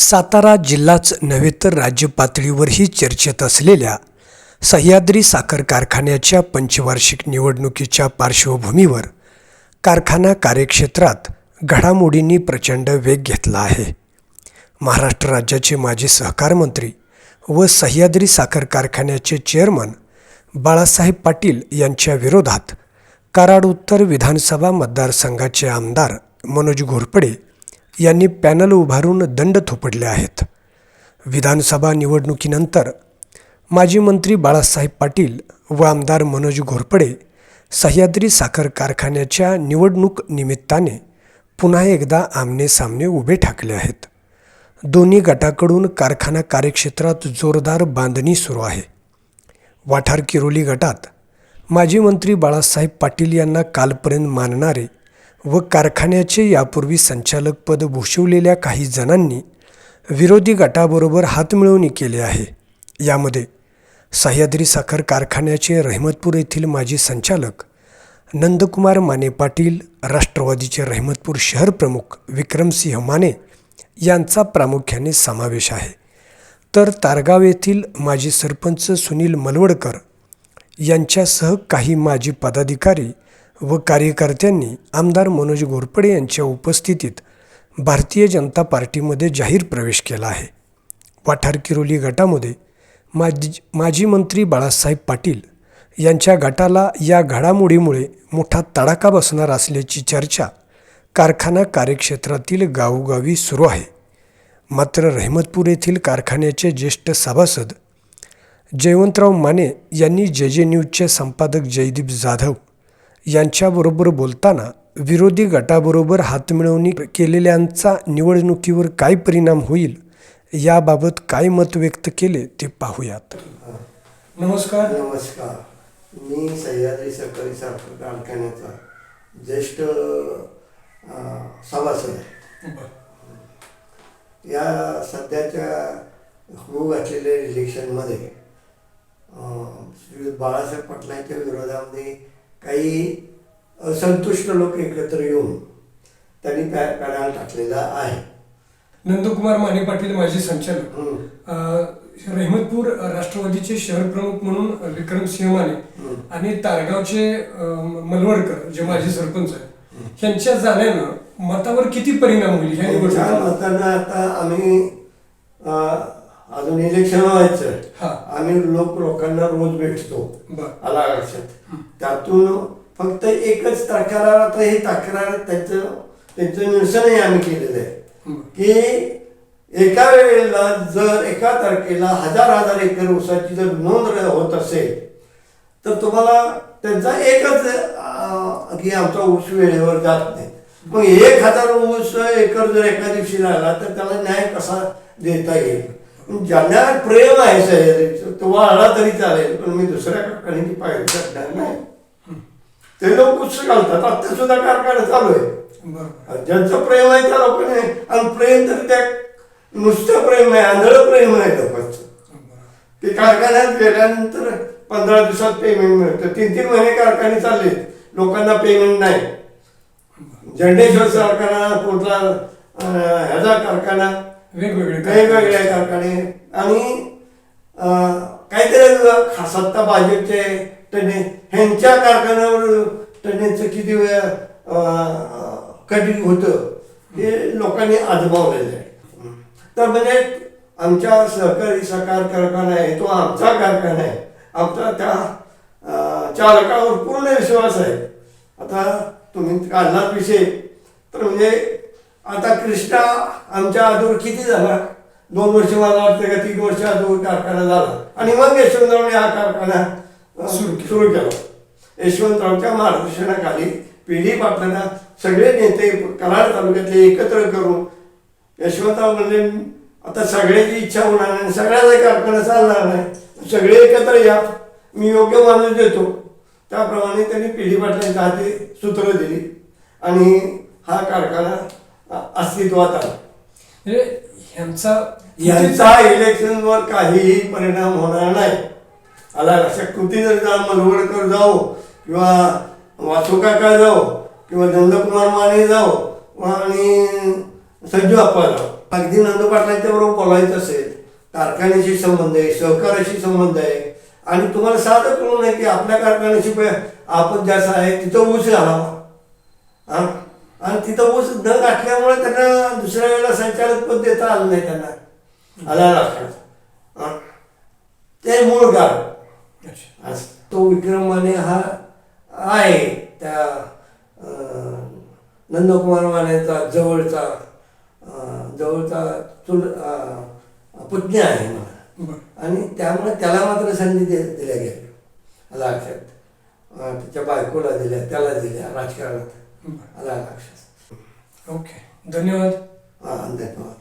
सातारा जिल्हाच नव्हे तर राज्य पातळीवरही चर्चेत असलेल्या सह्याद्री साखर कारखान्याच्या पंचवार्षिक निवडणुकीच्या पार्श्वभूमीवर कारखाना कार्यक्षेत्रात घडामोडींनी प्रचंड वेग घेतला आहे. महाराष्ट्र राज्याचे माजी सहकार मंत्री व सह्याद्री साखर कारखान्याचे चेअरमन बाळासाहेब पाटील यांच्या विरोधात कराड उत्तर विधानसभा मतदारसंघाचे आमदार मनोज घोरपडे यांनी पॅनल उभारून दंड थोपडले आहेत. विधानसभा निवडणुकीनंतर माजी मंत्री बाळासाहेब पाटील व आमदार मनोज घोरपडे सह्याद्री साखर कारखान्याच्या निवडणूक निमित्ताने पुन्हा एकदा आमनेसामने उभे ठाकले आहेत. दोन्ही गटाकडून कारखाना कार्यक्षेत्रात जोरदार बांधणी सुरू आहे. वाठार किरोली गटात माजी मंत्री बाळासाहेब पाटील यांना कालपर्यंत मानणारे व कारखान्याचे यापूर्वी संचालकपद भूषवलेल्या काही जणांनी विरोधी गटाबरोबर हातमिळवणी केली आहे. यामध्ये सह्याद्री साखर कारखान्याचे रहमतपूर येथील माजी संचालक नंदकुमार माने पाटील राष्ट्रवादीचे रहमतपूर शहर प्रमुख विक्रमसिंह माने यांचा प्रामुख्याने समावेश आहे. तर तारगाव येथील माजी सरपंच सुनील मलवडकर यांच्यासह काही माजी पदाधिकारी व कार्यकर्त्यांनी आमदार मनोज घोरपडे यांच्या उपस्थितीत भारतीय जनता पार्टीमध्ये जाहीर प्रवेश केला आहे. वाठार किरोली गटामध्ये माजी माजी मंत्री बाळासाहेब पाटील यांच्या गटाला या घडामोडीमुळे मोठा तडाखा बसणार असल्याची चर्चा कारखाना कार्यक्षेत्रातील गावोगावी सुरू आहे. मात्र रहमतपूर येथील कारखान्याचे ज्येष्ठ सभासद जयवंतराव माने यांनी जे जे न्यूजचे संपादक जयदीप जाधव यांच्याबरोबर बोलताना विरोधी गटाबरोबर हातमिळवणी केलेल्यांचा निवडणुकीवर काय परिणाम होईल याबाबत काय मत व्यक्त केले ते पाहूयात. नमस्कार. नमस्कार. मी सह्याद्री सहकारी साखर कारखान्याचा ज्येष्ठ सभासद आहे. या सध्याच्या होऊ घातलेल्या इलेक्शनमध्ये बाळासाहेब पाटलांच्या विरोधामध्ये काही असंतुष्ट लोक एकत्र येऊन त्यांनी पॅ पॅनल टाकलेला आहे. नंदकुमार माने पाटील माजी संचालक. रहमतपूर राष्ट्रवादीचे शहर प्रमुख म्हणून विक्रमसिंह माने. आणि तारगावचे मलवडकर जे माजी सरपंच आहेत ह्यांच्या जाण्यानं मतावर किती परिणाम होईल ह्या मतानं आता आम्ही अजून इलेक्शन व्हायचं. हा. आम्ही लोक लोकांना रोज भेटतो. आला लक्षात त्यातून फक्त एकच तक्रार आता ही तक्रार त्याचं त्यांचं निरसनही आम्ही केलेलं आहे. की एका वेळेला जर एका तारखेला हजार हजार एकर ऊसाची जर नोंद होत असेल तर तुम्हाला त्यांचा एकच की आमचा ऊस वेळेवर जात नाही. मग एक हजार ऊस एकर जर एका दिवशी झाला तर त्याला न्याय कसा देता येईल? ज्यांना प्रेम आहे सह्याद्रीचं तो वाढला तरी चालेल पण मी दुसऱ्या पाहिजे शकणार नाही. ते लोक ऊस घालतात आता सुद्धा कारखाना चालू आहे. ज्यांचं प्रेम आहे त्या लोकांनी आणि प्रेम तर त्या नुसतं प्रेम आहे आंधळ प्रेम आहे लोकांचं. ते कारखान्यात गेल्यानंतर पंधरा दिवसात पेमेंट मिळतं. तीन तीन महिने कारखाने चालले लोकांना पेमेंट नाही. झंडेश्वर कारखाना कुठला ह्याचा कारखाना वेगवेगळे वेगवेगळे कारखाने. आणि काहीतरी सत्ता भाजपचे टने ह्यांच्या कारखान्यावर टनेचं किती वेळ कठीण होतं हे लोकांनी आजमावलेलं आहे. तर म्हणजे आमच्या सहकारी सहकार कारखाना आहे तो आमचा कारखाना आहे. आमचा त्या चालकावर पूर्ण विश्वास आहे. आता तुम्ही काढलाच विषय तर म्हणजे आता कृष्णा आमच्या आजूवर किती झाला? दोन वर्ष मला वाटतं का तीन वर्ष आजूवर कारखाना झाला. आणि मग यशवंतरावने हा कारखाना सुरू केला. सुरू केला. यशवंतरावच्या मार्गदर्शनाखाली पिढी पाटलांना सगळे नेते कराड तालुक्यातले एकत्र करून यशवंतराव म्हणले आता सगळ्याची इच्छा होणार नाही सगळ्याचा कारखाना चालणार नाही. सगळे एकत्र या. मी योग्य माणूस देतो. त्याप्रमाणे त्यांनी पिढी पाटलांच्या हाती सूत्र दिली. आणि हा कारखाना अस्तित्वात आला. म्हणजे ह्यांचा यांचा इलेक्शनवर काहीही परिणाम होणार नाही. आला लक्षात कुठे जर जा मलवडकर जाओ किंवा वासू काका जाओ किंवा नंदकुमार माने जाओ आणि संजू अप्पा जाओ अगदी नंदू पाटलांच्या बरोबर बोलायचं असेल कारखान्याशी संबंध आहे सहकार्याशी संबंध आहे आणि तुम्हाला साधं कळून आहे की आपल्या कारखान्याशी पण आपण जास्त आहे तिथं ऊस घालावा. हा? आणि तिथं ऊस न गाठल्यामुळे त्यांना दुसऱ्या वेळेला संचालक पद देता आलं नाही त्यांना. आला लक्षात? ते मूळ गाव. तो विक्रम माने हा आहे त्या नंदकुमार मानेचा जवळचा जवळचा चुल पुतण्या आहे मला आणि त्यामुळे त्याला मात्र संधी दे दिल्या गेल्या. आला लक्षात त्याच्या बायकोला दिल्या त्याला दिल्या राजकारणात. आला लक्षात ओके धन्यवाद धन्यवाद